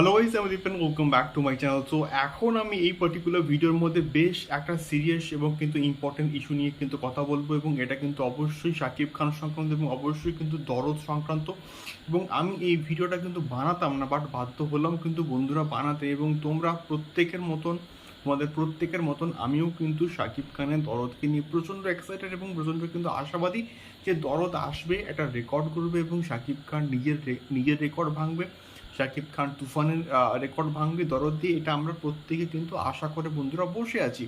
Hello guys আমি Dipen welcome back to my channel so এখন আমি এই পার্টিকুলার ভিডিওর মধ্যে বেশ একটা সিরিয়াস এবং কিন্তু ইম্পর্টেন্ট ইস্যু নিয়ে কিন্তু কথা বলব এবং এটা কিন্তু অবশ্যই শাকিব খান সংক্রান্ত এবং অবশ্যই কিন্তু দরদ সংক্রান্ত এবং আমি এই ভিডিওটা কিন্তু বানাতাম না বাট বাধ্য হলাম কিন্তু বন্ধুরা বানাতে এবং তোমরা প্রত্যেকের মতন, তোমাদের প্রত্যেকের মতন আমিও কিন্তু শাকিব খানের দরদকে নিয়ে প্রচণ্ড এক্সাইটেড এবং প্রচণ্ড কিন্তু আশাবাদী যে দরদ আসবে, এটা রেকর্ড করবে এবং শাকিব খান নিজের নিজের রেকর্ড ভাঙবে। শাকিব খান তুফানের রেকর্ড ভাঙবে দরদ দিয়ে, এটা আমরা প্রত্যেকে কিন্তু আশা করে বন্ধুরা বসে আছি।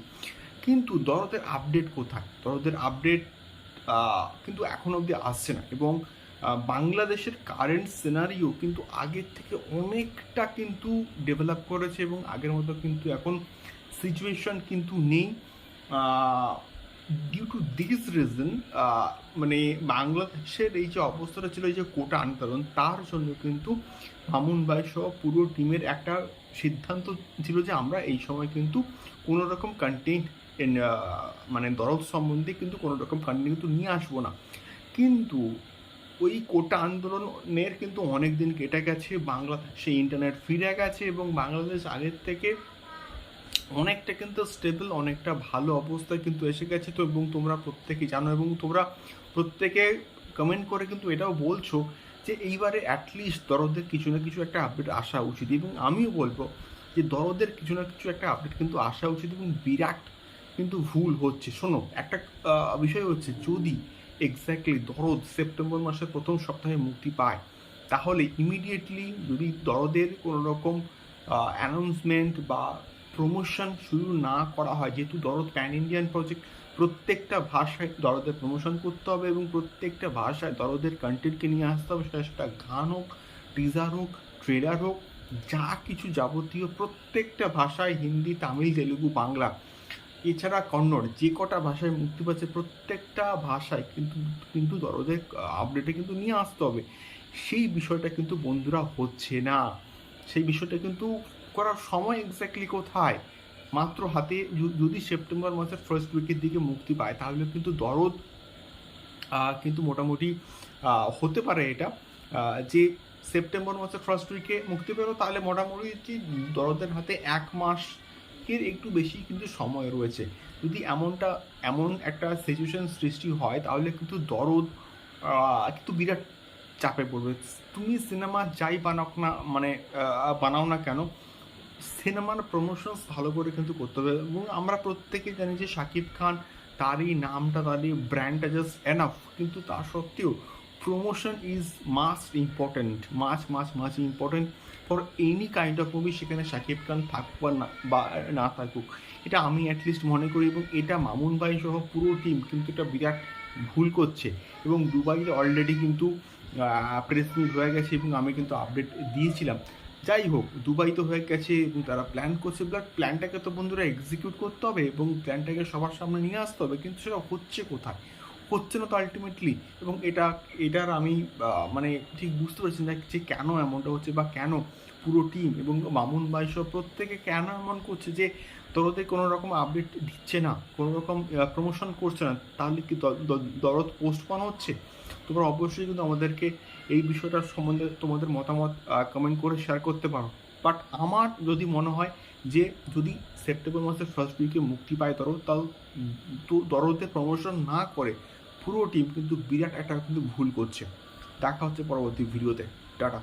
কিন্তু দরদের আপডেট কোথায়? দরদের আপডেট কিন্তু এখন অবধি আসছে না। এবং বাংলাদেশের কারেন্ট সিনারিও কিন্তু আগের থেকে অনেকটা কিন্তু ডেভেলপ করেছে এবং আগের মতো কিন্তু এখন সিচুয়েশন কিন্তু নেই। ডিউ টু দিস রিজন মানে বাংলাদেশের এই যে অবস্থাটা ছিল, এই যে কোটা আন্দোলন, তার জন্য কিন্তু মামুন ভাই সহ পুরো টিমের একটা সিদ্ধান্ত ছিল যে আমরা এই সময় কিন্তু কোনো রকম কন্টেন্ট মানে দরদ সম্বন্ধে কিন্তু কোনো রকম কন্টেন্ট কিন্তু নিয়ে আসব না। কিন্তু ওই কোটা আন্দোলনের কিন্তু অনেক দিন কেটে গেছে, বাংলাদেশে ইন্টারনেট ফিরে গেছে এবং বাংলাদেশ আগের থেকে অনেকটা কিন্তু স্টেবল অনেকটা ভালো অবস্থায় কিন্তু এসে গেছে তো এবং তোমরা প্রত্যেকেই জানো এবং তোমরা প্রত্যেকে কমেন্ট করে কিন্তু এটাও বলছো যে এইবারে অ্যাটলিস্ট দরদের কিছু না কিছু একটা আপডেট আসা উচিত এবং আমিও বলব যে দরদের কিছু না কিছু একটা আপডেট কিন্তু আসা উচিত এবং বিরাট কিন্তু ভুল হচ্ছে। শোনো, একটা বিষয় হচ্ছে যদি এক্স্যাক্টলি দরদ সেপ্টেম্বর মাসের প্রথম সপ্তাহে মুক্তি পায়, তাহলে ইমিডিয়েটলি যদি দরদের কোনো রকম অ্যানাউন্সমেন্ট বা প্রমোশন শুরু না করা হয়, যেহেতু দরদ প্যান ইন্ডিয়ান প্রজেক্ট প্রত্যেকটা ভাষায় দরদের প্রমোশন করতে হবে এবং প্রত্যেকটা ভাষায় দরদের কন্টেন্টকে নিয়ে আসতে হবে, সেটা সেটা গান হোক টিজার হোক ট্রেলার হোক, যা কিছু যাবতীয় প্রত্যেকটা ভাষায় হিন্দি, তামিল, তেলুগু, বাংলা, এছাড়া কন্নড়, যে কটা ভাষায় মুক্তি পাচ্ছে প্রত্যেকটা ভাষায় কিন্তু কিন্তু দরদের আপডেটে কিন্তু নিয়ে আসতে হবে। সেই বিষয়টা কিন্তু বন্ধুরা হচ্ছে না। সেই বিষয়টা কিন্তু করার সময় এক্স্যাক্টলি কোথায়? মাত্র হাতে যদি সেপ্টেম্বর মাসের ফার্স্ট উইকের দিকে মুক্তি পায়, তাহলে কিন্তু দরদ কিন্তু মোটামুটি হতে পারে এটা। যে সেপ্টেম্বর মাসের ফার্স্ট উইকে মুক্তি পেল, তাহলে মোটামুটি দরদের হাতে এক মাস এর একটু বেশি কিন্তু সময় রয়েছে। যদি এমনটা, এমন একটা সিচুয়েশন সৃষ্টি হয়, তাহলে কিন্তু দরদ কিন্তু বিরাট চাপে পড়বে। তুমি সিনেমা যাই বানাও না মানে বানাও না কেন সিনেমার প্রমোশনস ভালো করে কিন্তু করতে হবে এবং আমরা প্রত্যেকে জানি যে শাকিব খান তারই নামটা, তারই ব্র্যান্ডটা জাস্ট এনাফ কিন্তু তা সত্ত্বেও promotion is must important much much much important for any kind of movie সেখানে শাকিব খান থাকুক বা না বা না থাকুক। এটা আমি অ্যাটলিস্ট মনে করি এবং এটা মামুন ভাই সহ পুরো টিম কিন্তু এটা বিরাট ভুল করছে এবং দুবাইতে অলরেডি কিন্তু প্রেস মিট হয়ে গেছে এবং আমি কিন্তু আপডেট দিয়েছিলাম। যাই হোক দুবাই তো হয়ে গেছে এবং তারা প্ল্যান করছে বাট প্ল্যানটাকে তো বন্ধুরা এক্সিকিউট করতে হবে এবং প্ল্যানটাকে সবার সামনে নিয়ে আসতে হবে, কিন্তু সেটা হচ্ছে কোথায়? হচ্ছে না তো আলটিমেটলি এবং এটা, এটার আমি মানে ঠিক বুঝতে পারছি না যে কেন এমনটা হচ্ছে বা কেন পুরো টিম এবং মামুন ভাই সব প্রত্যেকে কেন এমন করছে যে দরদে কোনো রকম আপডেট দিচ্ছে না, কোনো রকম প্রমোশন করছে না, তাহলে কি দরদ পোস্টপন হচ্ছে? তোমরা অবশ্যই কিন্তু আমাদেরকে এই বিষয়টার সম্বন্ধে তোমাদের মতামত কমেন্ট করে শেয়ার করতে পারো। বাট আমার যদি মনে হয় যে যদি সেপ্টেম্বর মাসের ফার্স্ট উইকে মুক্তি পায় তরো তাও তো দরদে প্রমোশন না করে পুরো টিম কিন্তু বিরাট একটা কিন্তু ভুল করছে। দেখা হচ্ছে পরবর্তী ভিডিওতে টাটা।